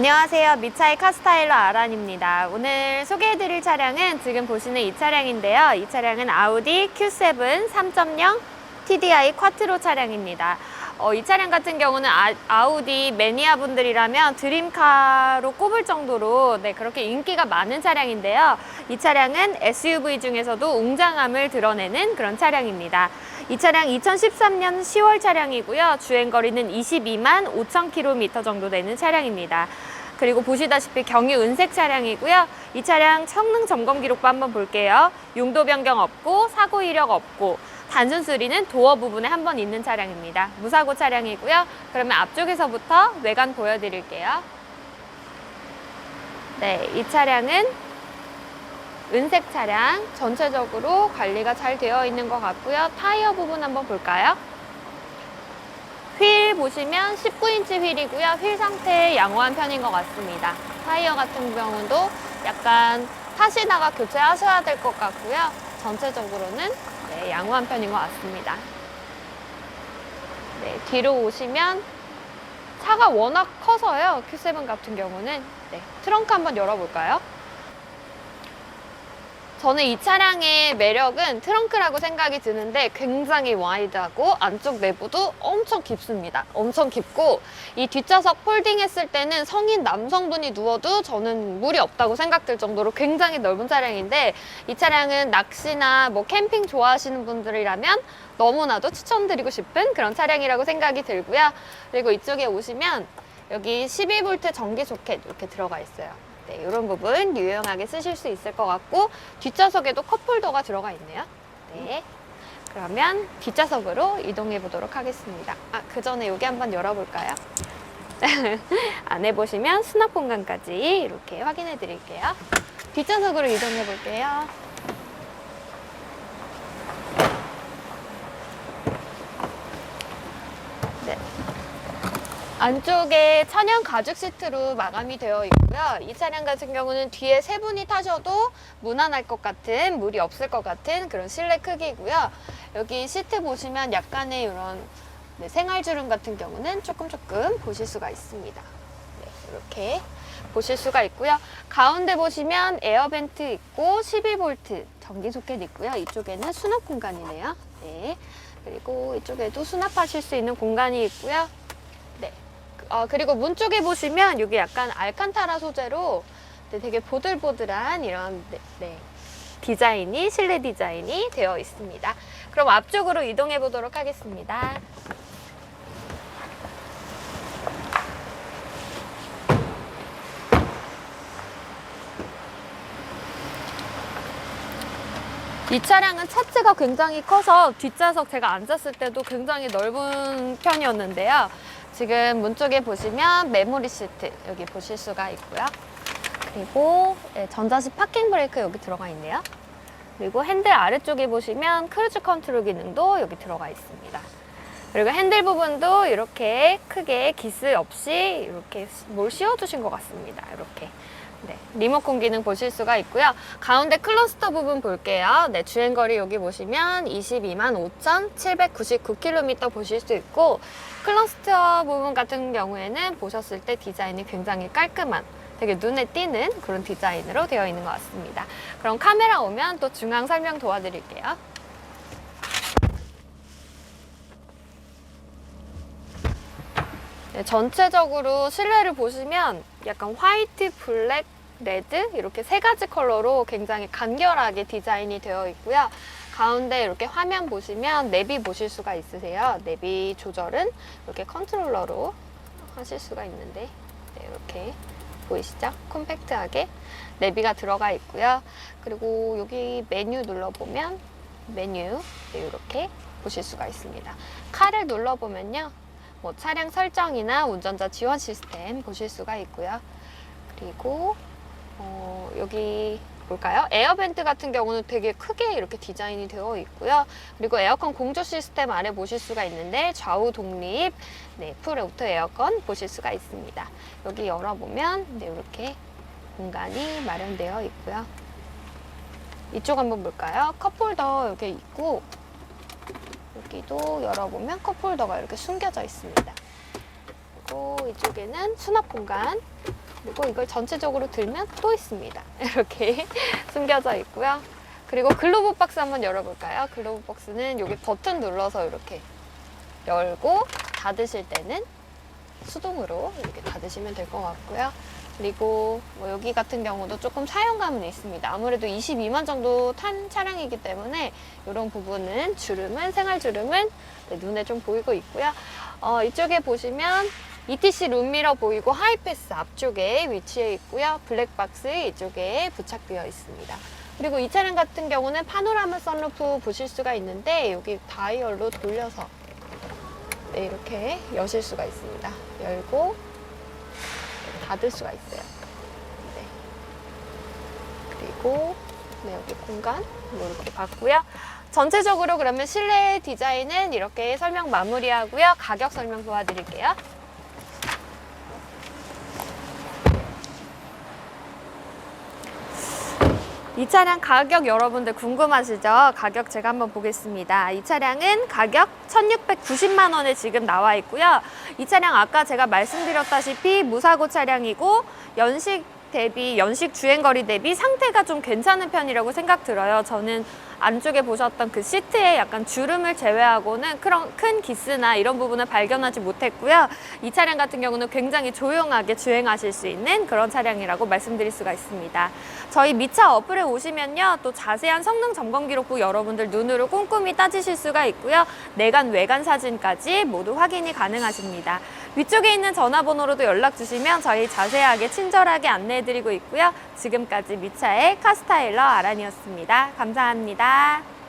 안녕하세요. 미차이 카스타일러 아란입니다. 오늘 소개해드릴 차량은 지금 보시는 이 차량인데요. 이 차량은 아우디 Q7 3.0 TDI 쿼트로 차량입니다. 어, 이 차량 같은 경우는 아, 우디 매니아 분들이라면 드림카로 꼽을 정도로 네, 그렇게 인기가 많은 차량인데요. 이 차량은 SUV 중에서도 웅장함을 드러내는 그런 차량입니다. 이 차량 2013년 10월 차량이고요. 주행거리는 22만 5천 킬로미터 정도 되는 차량입니다. 그리고 보시다시피 경유 은색 차량이고요. 이 차량 성능 점검 기록부 한번 볼게요. 용도 변경 없고 사고 이력 없고 단순 수리는 도어 부분에 한 번 있는 차량입니다. 무사고 차량이고요. 그러면 앞쪽에서부터 외관 보여드릴게요. 네, 이 차량은 은색 차량 전체적으로 관리가 잘 되어 있는 것 같고요. 타이어 부분 한번 볼까요? 휠 보시면 19인치 휠이고요. 휠 상태 양호한 편인 것 같습니다. 타이어 같은 경우도 약간 타시다가 교체하셔야 될 것 같고요. 전체적으로는 네, 양호한 편인 것 같습니다. 네, 뒤로 오시면 차가 워낙 커서요. Q7 같은 경우는 네, 트렁크 한번 열어볼까요? 저는 이 차량의 매력은 트렁크라고 생각이 드는데 굉장히 와이드하고 안쪽 내부도 엄청 깊습니다. 엄청 깊고 이 뒷좌석 폴딩 했을 때는 성인 남성분이 누워도 저는 무리 없다고 생각될 정도로 굉장히 넓은 차량인데 이 차량은 낚시나 뭐 캠핑 좋아하시는 분들이라면 너무나도 추천드리고 싶은 그런 차량이라고 생각이 들고요. 그리고 이쪽에 오시면 여기 12V 전기 소켓 이렇게 들어가 있어요. 네, 이런 부분 유용하게 쓰실 수 있을 것 같고 뒷좌석에도 컵홀더가 들어가 있네요. 네. 그러면 뒷좌석으로 이동해 보도록 하겠습니다. 아, 그 전에 여기 한번 열어볼까요? 안에 보시면 수납 공간까지 이렇게 확인해 드릴게요. 뒷좌석으로 이동해 볼게요. 안쪽에 천연 가죽 시트로 마감이 되어 있고요. 이 차량 같은 경우는 뒤에 세 분이 타셔도 무난할 것 같은, 무리 없을 것 같은 그런 실내 크기고요. 여기 시트 보시면 약간의 이런 네, 생활주름 같은 경우는 조금 조금 보실 수가 있습니다. 네, 이렇게 보실 수가 있고요. 가운데 보시면 에어벤트 있고 12V 전기 소켓 있고요. 이쪽에는 수납 공간이네요. 네. 그리고 이쪽에도 수납하실 수 있는 공간이 있고요. 네. 어, 그리고 문 쪽에 보시면 여기 약간 알칸타라 소재로 네, 되게 보들보들한 이런 네, 네, 디자인이 실내 디자인이 되어 있습니다. 그럼 앞쪽으로 이동해 보도록 하겠습니다. 이 차량은 차체가 굉장히 커서 뒷좌석 제가 앉았을 때도 굉장히 넓은 편이었는데요. 지금 문 쪽에 보시면 메모리 시트 여기 보실 수가 있고요. 그리고 예, 전자식 파킹 브레이크 여기 들어가 있네요. 그리고 핸들 아래쪽에 보시면 크루즈 컨트롤 기능도 여기 들어가 있습니다. 그리고 핸들 부분도 이렇게 크게 기스 없이 이렇게 뭘 씌워주신 것 같습니다. 이렇게. 네, 리모컨 기능 보실 수가 있고요. 가운데 클러스터 부분 볼게요. 네, 주행거리 여기 보시면 22만 5,799km 보실 수 있고 클러스터 부분 같은 경우에는 보셨을 때 디자인이 굉장히 깔끔한 되게 눈에 띄는 그런 디자인으로 되어 있는 것 같습니다. 그럼 카메라 오면 또 중앙 설명 도와드릴게요. 네, 전체적으로 실내를 보시면 약간 화이트, 블랙, 레드 이렇게 세 가지 컬러로 굉장히 간결하게 디자인이 되어 있고요. 가운데 이렇게 화면 보시면 내비 보실 수가 있으세요. 내비 조절은 이렇게 컨트롤러로 하실 수가 있는데 네, 이렇게 보이시죠? 콤팩트하게 내비가 들어가 있고요. 그리고 여기 메뉴 눌러보면 메뉴 네, 이렇게 보실 수가 있습니다. 칼을 눌러보면요. 뭐 차량 설정이나 운전자 지원 시스템 보실 수가 있고요. 그리고 어, 여기 볼까요? 에어벤트 같은 경우는 되게 크게 이렇게 디자인이 되어 있고요. 그리고 에어컨 공조 시스템 아래 보실 수가 있는데 좌우 독립, 네, 풀 오토 에어컨 보실 수가 있습니다. 여기 열어보면 네, 이렇게 공간이 마련되어 있고요. 이쪽 한번 볼까요? 컵홀더 이렇게 있고 여기도 열어보면 컵 홀더가 이렇게 숨겨져 있습니다. 그리고 이쪽에는 수납 공간 그리고 이걸 전체적으로 들면 또 있습니다. 이렇게 숨겨져 있고요. 그리고 글로브 박스 한번 열어볼까요? 글로브 박스는 여기 버튼 눌러서 이렇게 열고 닫으실 때는 수동으로 이렇게 닫으시면 될 것 같고요. 그리고 뭐 여기 같은 경우도 조금 사용감은 있습니다. 아무래도 22만 정도 탄 차량이기 때문에 이런 부분은 주름은 생활 주름은 네, 눈에 좀 보이고 있고요. 어, 이쪽에 보시면 ETC 룸미러 보이고 하이패스 앞쪽에 위치해 있고요. 블랙박스 이쪽에 부착되어 있습니다. 그리고 이 차량 같은 경우는 파노라마 선루프 보실 수가 있는데 여기 다이얼로 돌려서 네, 이렇게 여실 수가 있습니다. 열고 닫을 수가 있어요. 네. 그리고 네, 여기 공간 뭐 이렇게 봤고요. 전체적으로 그러면 실내 디자인은 이렇게 설명 마무리하고요. 가격 설명 도와드릴게요. 이 차량 가격 여러분들 궁금하시죠? 가격 제가 한번 보겠습니다. 이 차량은 가격 1690만 원에 지금 나와 있고요. 이 차량 아까 제가 말씀드렸다시피 무사고 차량이고 연식 대비 연식 주행 거리 대비 상태가 좀 괜찮은 편이라고 생각 들어요. 저는 안쪽에 보셨던 그 시트에 약간 주름을 제외하고는 그런 큰 기스나 이런 부분을 발견하지 못했고요. 이 차량 같은 경우는 굉장히 조용하게 주행하실 수 있는 그런 차량이라고 말씀드릴 수가 있습니다. 저희 미차 어플에 오시면요. 또 자세한 성능 점검 기록부 여러분들 눈으로 꼼꼼히 따지실 수가 있고요. 내관 외관 사진까지 모두 확인이 가능하십니다. 위쪽에 있는 전화번호로도 연락 주시면 저희 자세하게 친절하게 안내해드리고 있고요. 지금까지 미차의 카스타일러 아란이었습니다. 감사합니다.